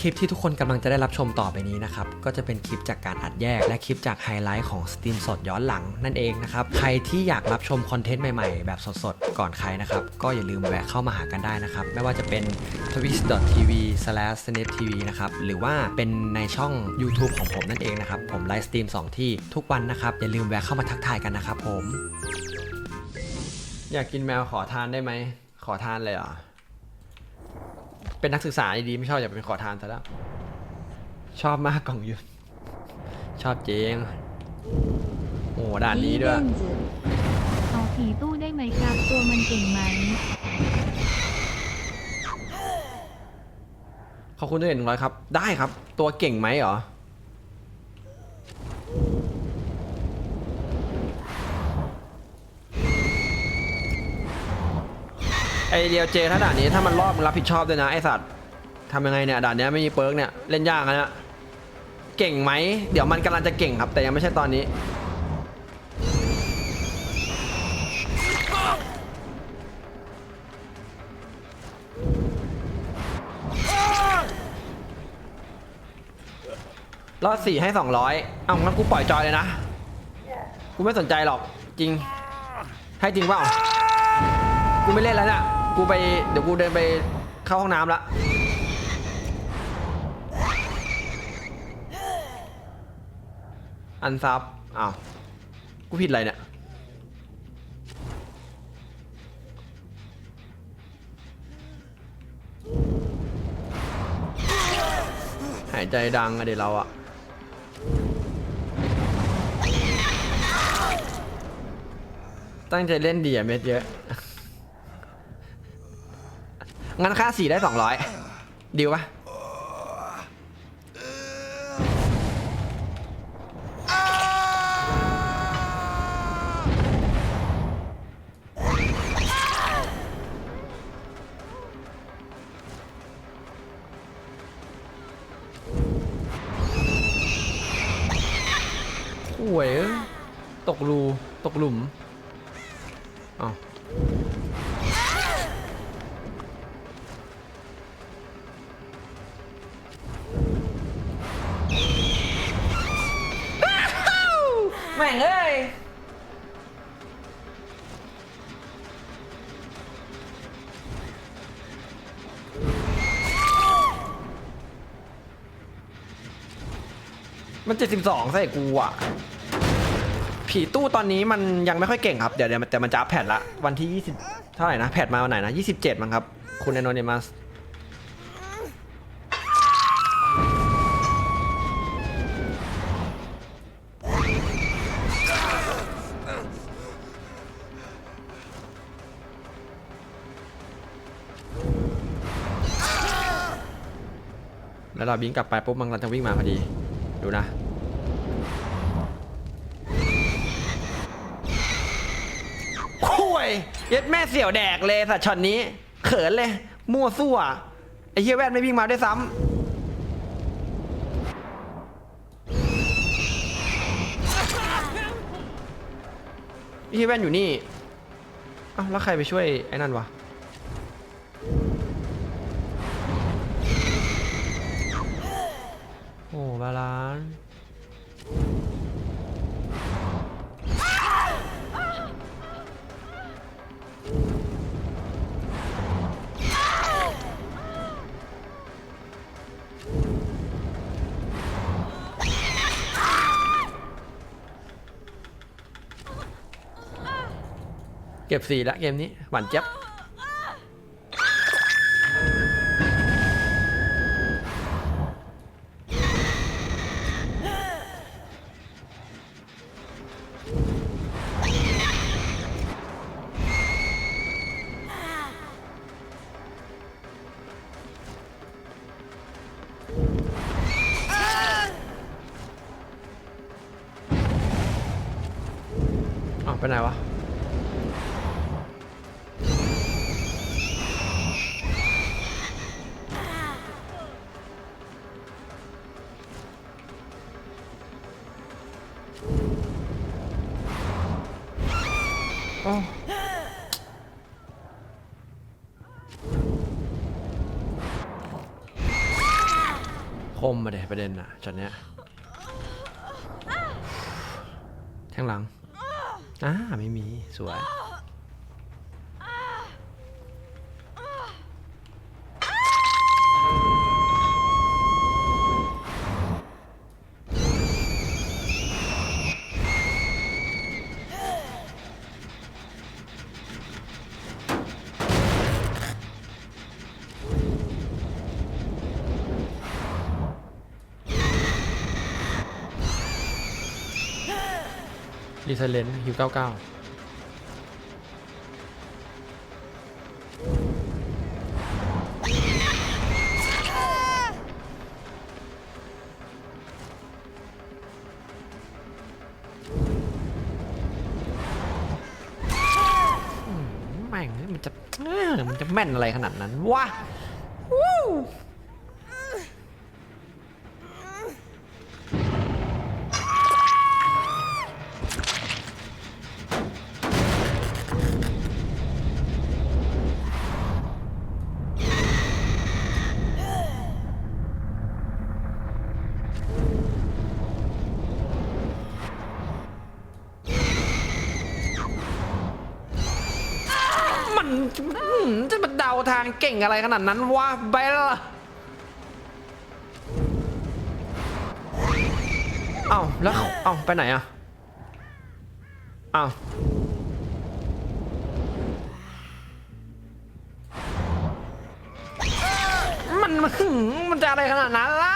คลิปที่ทุกคนกำลังจะได้รับชมต่อไปนี้นะครับ ก็จะเป็นคลิปจากการอัดแยก และคลิปจากไฮไลท์ของสตรีมสดย้อนหลังนั่นเองนะครับ ใครที่อยากรับชมคอนเทนต์ใหม่ๆ แบบสดๆ ก่อนใครนะครับ ก็อย่าลืมแวะเข้ามาหากันได้นะครับ ไม่ว่าจะเป็น twitch.tv/snetv นะครับ หรือว่าเป็นในช่อง YouTube ของผมนั่นเองนะครับ ผมไลฟ์สตรีมสองที่ทุกวันนะครับ อย่าลืมแวะเข้ามาทักทายกันนะครับผม อยากกินแมวขอทานได้ไหม ขอทานเลยเหรอ เป็นนักศึกษาดีๆไม่ชอบอย่าเป็นขอทานซะแล้ว ชอบมากกล่องยุนชอบเจงโอ้ด่านนี้ด้วยเล่นจืดเอาผีตู้ได้ไหมครับตัวมันเก่งไหมขอบคุณด้วยหนึ่งร้อยครับ ได้ครับ ตัวเก่งไหมเหรอ ไอเดียวเจถ้าด่านนี้ถ้ามันรอบมึงรับผิดชอบด้วยนะไอสัตว์ทำยังไงเนี่ยด่านเนี้ยไม่มีเปิร์กเนี่ยเล่นยากนะเนี่ยเก่งไหมเดี๋ยวมันกำลังจะเก่งครับ แต่ยังไม่ใช่ตอนนี้รอดสี่ให้สองร้อยเอ้างั้นกูปล่อยจอยเลยนะ กูไม่สนใจหรอกจริง ให้จริงเปล่า กูไม่เล่นแล้วเนี่ย กูไปเดี๋ยวกูเดินไปเข้าห้องน้ำละอันซับอ้าวกูผิดอะไรเนี่ยหายใจดังอะเดี๋ยวเราอะตั้งใจเล่นดีอะเม็ดเยอะ งั้นค่าสี่ได้สองร้อยดีลปะห่วยเอ้ยตกรู ตกหลุม งเอ้ย มัน 72 ใส่กูอะ ผีตู้ตอนนี้มันยังไม่ค่อยเก่งครับ เดี๋ยวเดี๋ยวแต่มันจะอัพแพทละ วันที่ 20 เท่าไหร่นะ แพทมาวันไหนนะ 27 มั้งครับ คุณแอนโนเนมัส แล้วเราบิงกลับไปปุ๊บมันกำลังจะวิ่งมาพอดี ดูนะ คุยเย็ดแม่เสี่ยวแดกเลยสัตว์ช็อตนี้ เขินเลย มั่วซั่วไอ้เฮียแว่นไม่วิ่งมาด้วยซ้ำไอ้เฮียแว่นอยู่นี่อ้าแล้วใครไปช่วยไอ้นั่นวะ ก็บสี่แล้วเกมนี้หวานเจี๊ยบอ้าวไปไหนวะ มมาเดประเด็นอะช็อตเนี้ยแทงหลังอ่าไม่มีสวย รีเซเลนฮิว99อืมแม่งมันจะมันจะแม่นอะไรขนาดนั้นวะ ทางเก่งอะไรขนาดนั้นวะเบลเอ้าแล้วเอ้าไปไหนอะเอ้ามันมันมันจะอะไรขนาดนั้นล่ะ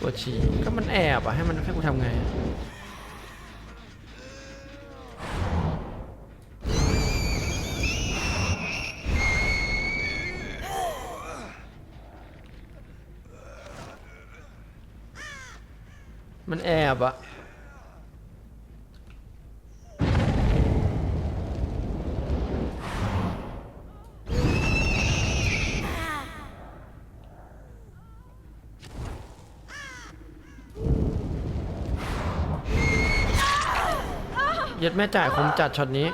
ตัวฉี่ก็มันแอบอะให้มันให้กูทำไงมันแอบอะ ย็ดแม่จ่ายคมจัดช็อตนี้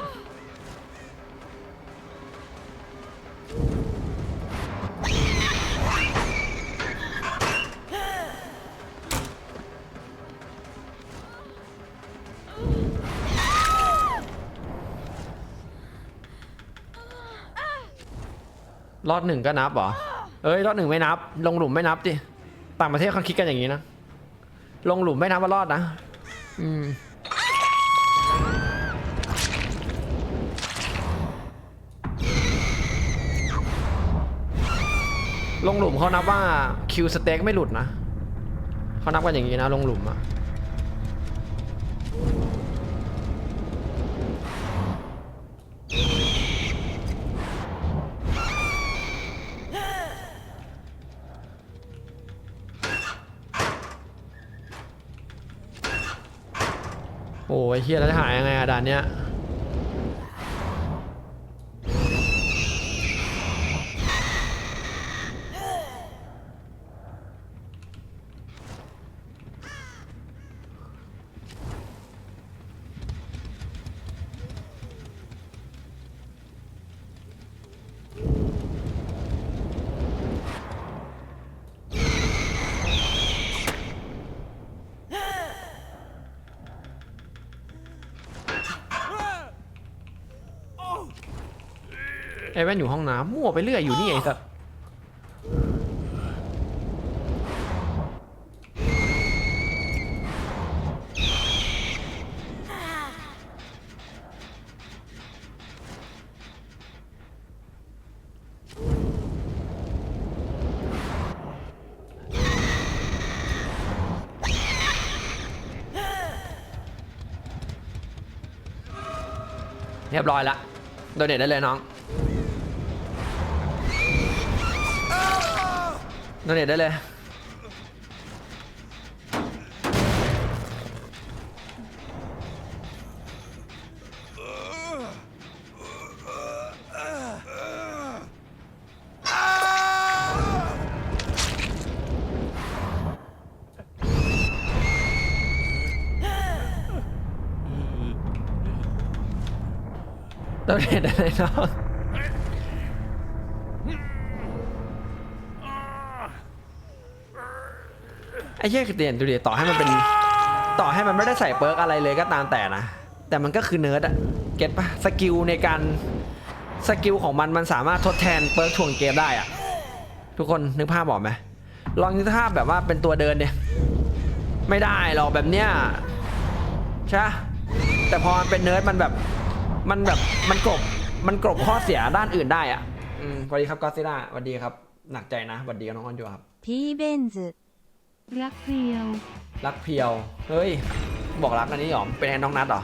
รอดหนึ่งก็นับเหรอ เอ้ย รอดหนึ่งไม่นับ ลงหลุมไม่นับดิ ต่างประเทศเขาคิดกันอย่างนี้นะ ลงหลุมไม่นับว่ารอดนะ อืม ลงหลุมเขานับว่าคิวสเต็กไม่หลุดนะเขานับกันอย่างนี้นะลงหลุมอะโอ้ยเฮียแล้วจะหายยังไงอะด่านเนี้ย ไอ้แว่นอยู่ห้องน้ำมั่วไปเรื่อยอยู่นี่ไอ้สัสเรียบร้อยละโดนเน็ตได้เลยน้อง โดเนทได้เลย โดเนทได้เลยน้อง ไอ้เหี้ยคือเดียนดูดิต่อให้มันเป็น ต่อให้มันไม่ได้ใส่เปิร์กอะไรเลยก็ตามแต่นะ แต่มันก็คือเนิร์ดอะเก็ตปะสกิลในการสกิลของมันมันสามารถทดแทนเปิร์กทวงเกมได้อะทุกคนนึกภาพบอกไหมลองนึกภาพแบบว่าเป็นตัวเดินเนี่ยไม่ได้หรอกแบบเนี้ยใช่แต่พอมันเป็นเนิร์ดมันแบบมันแบบมันกลบมันกลบข้อเสียด้านอื่นได้อะสวัสดีครับก็ซิล่าสวัสดีครับ หนักใจนะสวัสดีกับน้องออนอยู่ครับ พี่เบนซ์ รักเพียว รักเพียว เฮ้ย บอกรักอันนี้หรอ เป็นแอนน้องนัดเหรอ